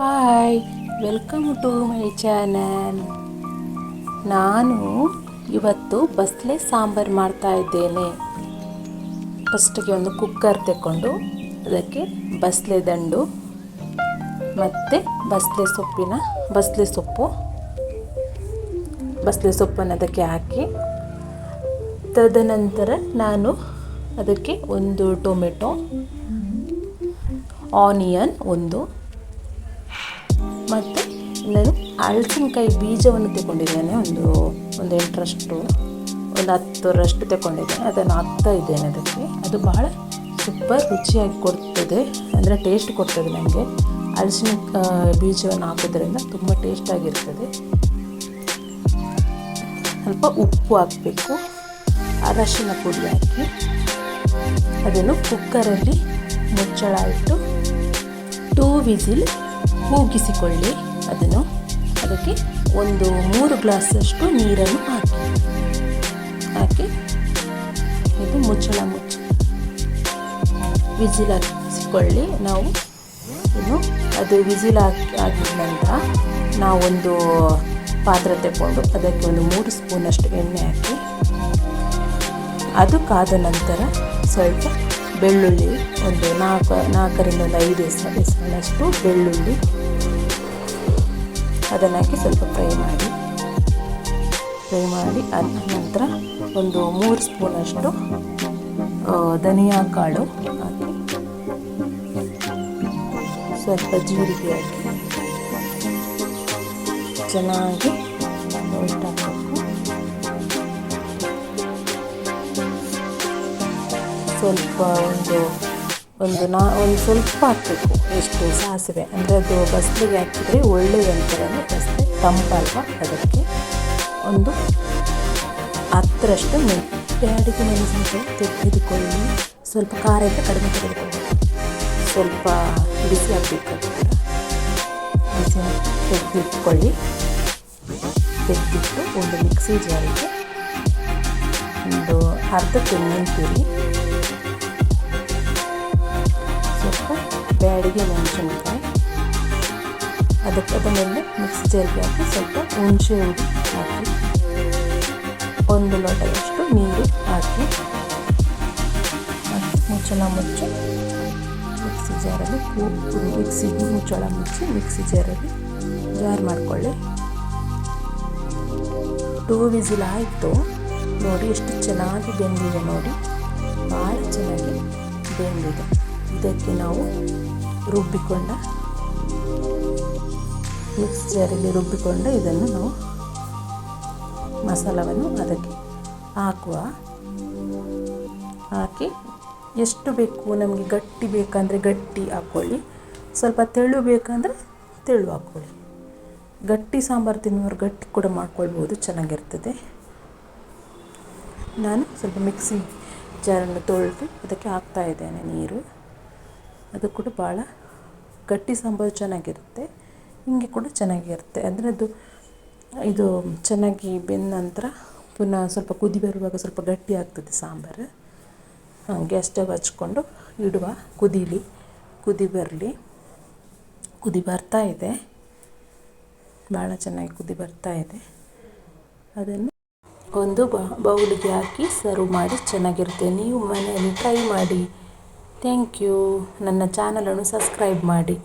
Hi welcome to my channel ನಾನು ಇವತ್ತು ಬಸ್ಲೆ ಸಾಂಬಾರು ಮಾಡ್ತಾ ಇದ್ದೇನೆ. ಫಸ್ಟಿಗೆ ಒಂದು ಕುಕ್ಕರ್ ತಗೊಂಡು ಅದಕ್ಕೆ ಬಸ್ಲೆ ದಂಡು, ಮತ್ತು ಬಸ್ಲೆ ಸೊಪ್ಪಿನ, ಬಸ್ಲೆ ಸೊಪ್ಪು. ಬಸ್ಲೆ ಸೊಪ್ಪನ್ನು ಅದಕ್ಕೆ ಹಾಕಿ, ತದನಂತರ ನಾನು ಅದಕ್ಕೆ ಒಂದು ಟೊಮೆಟೊ, ಆನಿಯನ್ ಒಂದು ಮತ್ತು ನಾನು ಹಲಸಿನಕಾಯಿ ಬೀಜವನ್ನು ತಗೊಂಡಿದ್ದೇನೆ ಒಂದು ಒಂದು ಎಂಟರಷ್ಟು, ಒಂದು ಹತ್ತರಷ್ಟು ತಗೊಂಡಿದ್ದೇನೆ ಅದನ್ನು ಹಾಕ್ತಾ ಇದ್ದೇನೆ ಅದಕ್ಕೆ. ಅದು ಬಹಳ ಸೂಪರ್ ರುಚಿಯಾಗಿ ಕೊಡ್ತದೆ. ಅಂದರೆ ಟೇಸ್ಟ್ ಕೊಡ್ತದೆ ನನಗೆ. ಹಲಸಿನ ಬೀಜವನ್ನು ಹಾಕೋದ್ರಿಂದ ತುಂಬ ಟೇಸ್ಟಾಗಿರ್ತದೆ ಸ್ವಲ್ಪ ಉಪ್ಪು ಹಾಕಬೇಕು. ಅರಶಿನ ಪುಡಿ ಹಾಕಿ. ಅದನ್ನು ಕುಕ್ಕರಲ್ಲಿ ಮುಚ್ಚಳ ಇಟ್ಟು ಟೂ ವಿಸಿಲ್ ಕೂಗಿಸಿಕೊಳ್ಳಿ ಅದನ್ನು ಅದಕ್ಕೆ ಒಂದು ಮೂರು ಗ್ಲಾಸಷ್ಟು ನೀರನ್ನು ಹಾಕಿ ಹಾಕಿ ಇದು ಮುಚ್ಚಳ ಮುಚ್ಚಿ ವಿಜಿಲ್ ಹಾಕಿಸಿಕೊಳ್ಳಿ ನಾವು ಇನ್ನು ಅದು ವಿಜಿಲ್ ಹಾಕಿ ಆಗಿದ ನಂತರ ನಾವೊಂದು ಪಾತ್ರೆ ತಗೊಂಡು ಅದಕ್ಕೆ ಒಂದು ಮೂರು ಸ್ಪೂನಷ್ಟು ಎಣ್ಣೆ ಹಾಕಿ ಅದು ಕಾದ ನಂತರ ಸ್ವಲ್ಪ ಬೆಳ್ಳುಳ್ಳಿ ಒಂದು ನಾಲ್ಕು ನಾಲ್ಕರಿಂದ ಒಂದು ಐದು ಎಸ್ ಎಸಳಷ್ಟು ಬೆಳ್ಳುಳ್ಳಿ ಅದನ್ನು ಹಾಕಿ ಸ್ವಲ್ಪ ಫ್ರೈ ಮಾಡಿ. ಫ್ರೈ ಮಾಡಿ ಅದ ನಂತರ ಒಂದು ಮೂರು ಸ್ಪೂನಷ್ಟು ಧನಿಯಾ ಕಾಳು ಹಾಕಿ. ಸ್ವಲ್ಪ ಜೀರಿಗೆ ಹಾಕಿ. ಚೆನ್ನಾಗಿ ರೋಸ್ಟ್ ಸ್ವಲ್ಪ ಒಂದು ಒಂದು ನಾ, ಒಂದು ಸ್ವಲ್ಪ ಹಾಕಬೇಕು ಎಷ್ಟು ಸಾಸಿವೆ ಅಂದರೆ ಅದು ಬಸ್ಲಿಗೆ ಹಾಕಿದರೆ ಒಳ್ಳೆಯ ಅಂತಾರೆ ಬಸ್ಲೆ ತಂಪಲ್ವ? ಅದಕ್ಕೆ ಒಂದು ಹತ್ತರಷ್ಟು ಮೆಂತ್ಯ ಅಡುಗೆ ಮೆಣಸಿನಕಾಯಿ ತೆಗೆದುಕೊಳ್ಳಿ. ಸ್ವಲ್ಪ ಖಾರ ಇದ್ದರೆ ಕಡಿಮೆ ತೆಗೆದುಕೊಳ್ಳಿ. ಸ್ವಲ್ಪ ಬಿಸಿ ಹಾಕಬೇಕು ಬಿಸಿ ತೆಗೆದಿಟ್ಕೊಳ್ಳಿ ತೆಗೆದಿಟ್ಟು ಒಂದು ಮಿಕ್ಸಿ ಜಾರಿಗೆ ಒಂದು ಅರ್ಧ ತೆಂಗಿನ ತುರಿ ಸ್ವಲ್ಪ ಬ್ಯಾಡಿಗೆ ಮೆಣಸಿನ್ಕಾಯಿ ಅದಕ್ಕೆ ಅದನ್ನೆಲ್ಲ ಮಿಕ್ಸ್ ಜಾರಿಗೆ ಹಾಕಿ ಸ್ವಲ್ಪ ಹುಣಸೆ ಹುಡಿ ಹಾಕಿ. ಒಂದು ಲೋಟದಷ್ಟು ನೀರು ಹಾಕಿ. ಮುಚ್ಚಳ ಮುಚ್ಚಿ ಮಿಕ್ಸಿ ಜಾರಲ್ಲಿ ಮಿಕ್ಸಿಗೆ ಮುಚ್ಚಳ ಮುಚ್ಚಿ ಮಿಕ್ಸಿ ಜಾರಲ್ಲಿ ಜಾರ್ ಮಾಡಿಕೊಳ್ಳಿ. ಟೂ ವಿಸಿಲ್ ಆಯಿತು. ನೋಡಿ ಎಷ್ಟು ಚೆನ್ನಾಗಿ ಬೆಂದಿದೆ ನೋಡಿ. ಭಾಳ ಚೆನ್ನಾಗಿ ಬೆಂದಿದೆ. ಇದಕ್ಕೆ ನಾವು ರುಬ್ಬಿಕೊಂಡ ಮಿಕ್ಸ್ ಜಾರಲ್ಲಿ ರುಬ್ಬಿಕೊಂಡ ಇದನ್ನು ನಾವು ಮಸಾಲವನ್ನು ಅದಕ್ಕೆ ಹಾಕುವ ಹಾಕಿ ಎಷ್ಟು ಬೇಕು ನಮಗೆ ಗಟ್ಟಿ ಬೇಕಂದರೆ ಗಟ್ಟಿ ಹಾಕ್ಕೊಳ್ಳಿ, ಸ್ವಲ್ಪ ತೆಳು ಬೇಕಂದರೆ ತೆಳು ಹಾಕ್ಕೊಳ್ಳಿ. ಗಟ್ಟಿ ಸಾಂಬಾರು ತಿನ್ನುವರು ಗಟ್ಟಿ ಕೂಡ ಮಾಡ್ಕೊಳ್ಬೋದು, ಚೆನ್ನಾಗಿರ್ತದೆ. ನಾನು ಸ್ವಲ್ಪ ಮಿಕ್ಸಿ ಜಾರನ್ನು ತೊಳೆದು ಅದಕ್ಕೆ ಹಾಕ್ತಾ ಇದ್ದೇನೆ ನೀರು. ಅದು ಕೂಡ ಭಾಳ ಗಟ್ಟಿ ಸಾಂಬಾರು ಚೆನ್ನಾಗಿರುತ್ತೆ. ಹಿಂಗೆ ಕೂಡ ಚೆನ್ನಾಗಿರುತ್ತೆ. ಅಂದರೆ ಅದು, ಇದು ಚೆನ್ನಾಗಿ ಬೆಂದ ನಂತರ ಪುನಃ ಸ್ವಲ್ಪ ಕುದಿ ಬರುವಾಗ ಸ್ವಲ್ಪ ಗಟ್ಟಿ ಆಗ್ತದೆ ಸಾಂಬಾರು. ಗ್ಯಾಸ್ ಸ್ಟವ್ ಹಚ್ಕೊಂಡು ಇಡುವ ಕುದೀಲಿ. ಕುದಿ ಬರಲಿ. ಕುದಿ ಬರ್ತಾ ಇದೆ. ಭಾಳ ಚೆನ್ನಾಗಿ ಕುದಿ ಬರ್ತಾ ಇದೆ. ಅದನ್ನು ಒಂದು ಬೌಲಿಗೆ ಹಾಕಿ ಸರ್ವ್ ಮಾಡಿ ಚೆನ್ನಾಗಿರುತ್ತೆ. ನೀವು ಮನೆಯಲ್ಲಿ ಟ್ರೈ ಮಾಡಿ. Thank you. ನನ್ನ ಚಾನಲನ್ನು ಸಬ್ಸ್ಕ್ರೈಬ್ ಮಾಡಿ.